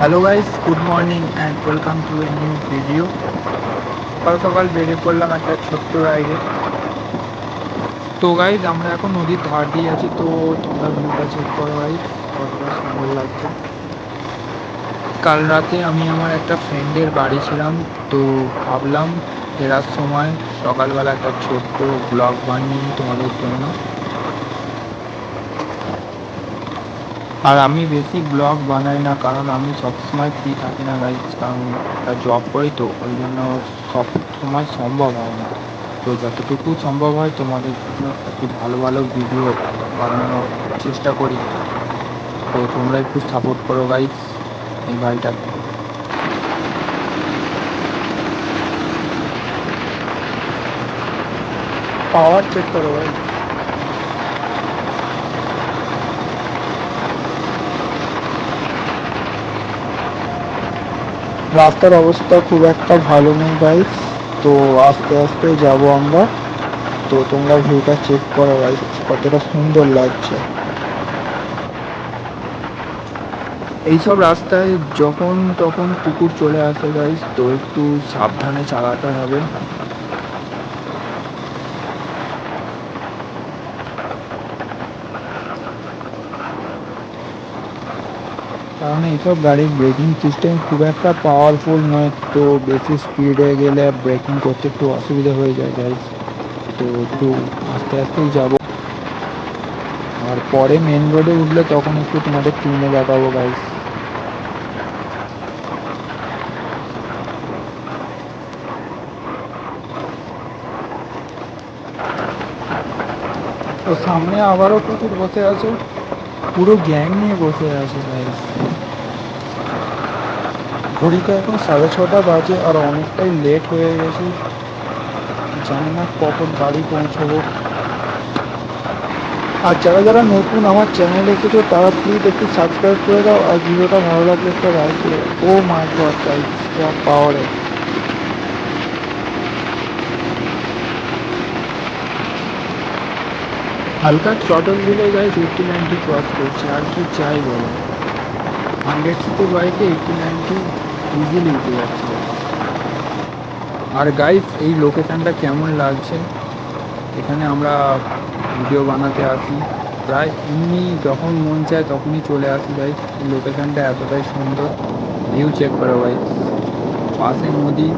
Hello guys good morning and welcome to a new video সকাল সকাল বেরিয়ে পড়লাম একটা ছোট্ট রাইডে তো গাইজ আমরা এখন নদীর ধার দিয়ে আছি। তো, তোমরা ভিউটা চেক করো গাইজ কতটা সুন্দর লাগছে। কাল রাতে আমি আমার একটা ফ্রেন্ডের বাড়ি ছিলাম। তো, ভাবলাম ফেরার সময় সকালবেলা একটা ছোট্ট ব্লগ বানিয়ে তোমাদের জন্য। আর আমি বেশি ব্লগ বানাই না, কারণ আমি সবসময় ফ্রি থাকি না গাইজ কারণ একটা জব করি তো, ওই জন্য সব সময় সম্ভব হয় না। তো যতটুকু সম্ভব হয় তোমাদের জন্য একটু ভালো ভালো ভিডিও বানানোর চেষ্টা করি। তো তোমরা একটু সাপোর্ট করো গাইজ এই ভাইটাকে। পাওয়ার চেক করো ভাই রাস্তার অবস্থা খুব একটা ভালো নেই গাইস তো আস্তে আস্তে যাব আমরা। তো তোমরা ভিউটা চেক করো গাইস কতটা সুন্দর লাগছে। এইসব রাস্তায় যখন তখন কুকুর চলে আসে গাইস তো একটু সাবধানে চালাতে হবে। কারণ এইসব গাড়ির ব্রেকিং সিস্টেম খুব একটা পাওয়ারফুল নয়, তো বেশি স্পিডে গেলে ব্রেকিং করতে একটু অসুবিধা হয়ে যায় গাইজ তো একটু আস্তে আস্তেই যাব। আর পরে মেন রোডে উঠলে তখন একটু তোমাদের কিনে দেখাবো গাইজ তো সামনে আবারও কুকুর বসে আছে। পুরো গ্যাং নিয়ে বসে আছে গাইজ ঘড়িতে এখন সাড়ে ছটা বাজে আর অনেকটাই লেট হয়ে গেছি। জানি না কখন বাড়ি পৌঁছবো। আর যারা যারা নতুন আমার চ্যানেল এসেছ, তারা প্লিজ একটু সাবস্ক্রাইব করে দাও আর ভিডিওটা ভালো লাগলে একটা লাইক করে ও মাই গড গাইজ পাওয়ারে হালকা চটল দিলে গাইজ এইটটি নাইনটি ক্রস করছে। আর কি চাই বলো? হান্ড্রেড সিটি বাইকে এইটটি নাইনটি ইজিলি উঠে যাচ্ছে। আর গাইজ এই লোকেশানটা কেমন লাগছে? এখানে আমরা ভিডিও বানাতে আসি। প্রায় এমনি যখন মন চায় তখনই চলে আসি এই লোকেশানটা এতটাই সুন্দর। ভিউ চেক করো গাইজ পাশে নদী,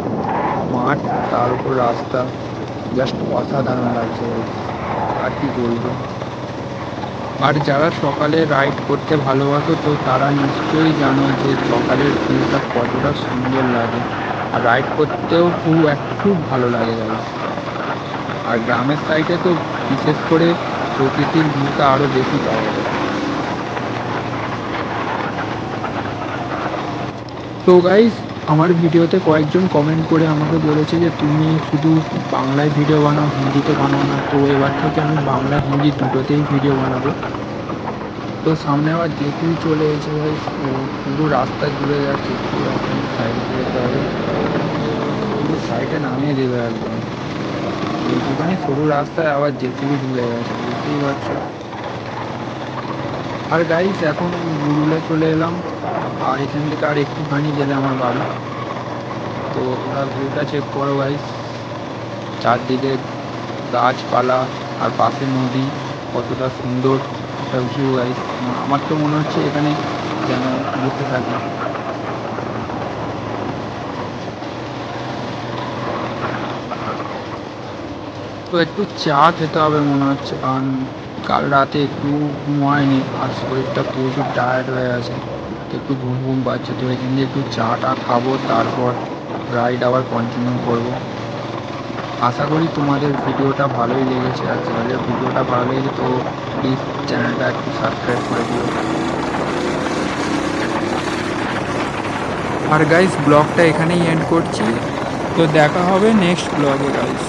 মাঠ, তার উপর রাস্তা। জাস্ট অসাধারণ লাগছে। গাইজ আর কি বলব? আর যারা সকালে রাইড করতে ভালোবাসো তো তারা নিশ্চয়ই জানো যে সকালের ভিউটা কতটা সুন্দর লাগে। আর রাইড করতেও খুব এক, খুব ভালো লাগে গাইজ আর গ্রামের সাইডে তো বিশেষ করে প্রকৃতির ভিউটা আরও বেশি পাওয়া যায়। তো গাইজ আমার ভিডিওতে কয়েকজন কমেন্ট করে আমাকে বলেছে যে, তুমি শুধু বাংলায় ভিডিও বানাও, হিন্দিতে বানাও না। তো এবার থেকে আমি বাংলা, হিন্দি দুটোতেই ভিডিও বানাবো। তো সামনে আবার যেতেই চলে এসে পুরো রাস্তা জুড়ে যাচ্ছে সাইডে যেতে হবে পুরো সাইডে নামিয়ে দেবে একদম। এইটুখানি সরু রাস্তায় আবার যেতেই জুড়ে গেছে, বুঝতেই পারছ? আর গাইস এখন গুরুলে চলে এলাম। আর এখান থেকে আর একটু একটুখানি গেলে আমার বাড়ি তো ওরা ভিউটা চেক করো গাইস চারদিকে গাছপালা আর পাশে নদী। কতটা সুন্দর একটা ভিউ গাইস আমার তো মনে হচ্ছে এখানে যেন ঘুরতে থাকি তো একটু চা খেতে হবে মনে হচ্ছে, কারণ কাল রাতে একটু ঘুম হয়নি আর শরীরটা প্রচুর টায়ার্ড হয়ে আছে। একটু ঘুম ঘুম পাচ্ছে, তো এখান দিয়ে একটু চা টা খাব, তারপর রাইড আবার কন্টিনিউ করব। আশা করি তোমাদের ভিডিওটা ভালোই লেগেছে, আর তোমাদের ভিডিওটা ভালো লেগেছে, তো প্লিজ চ্যানেলটা একটু সাবস্ক্রাইব করে দিও। আর গাইস ব্লগটা এখানেই এন্ড করছি। তো দেখা হবে নেক্সট ব্লগে গাইস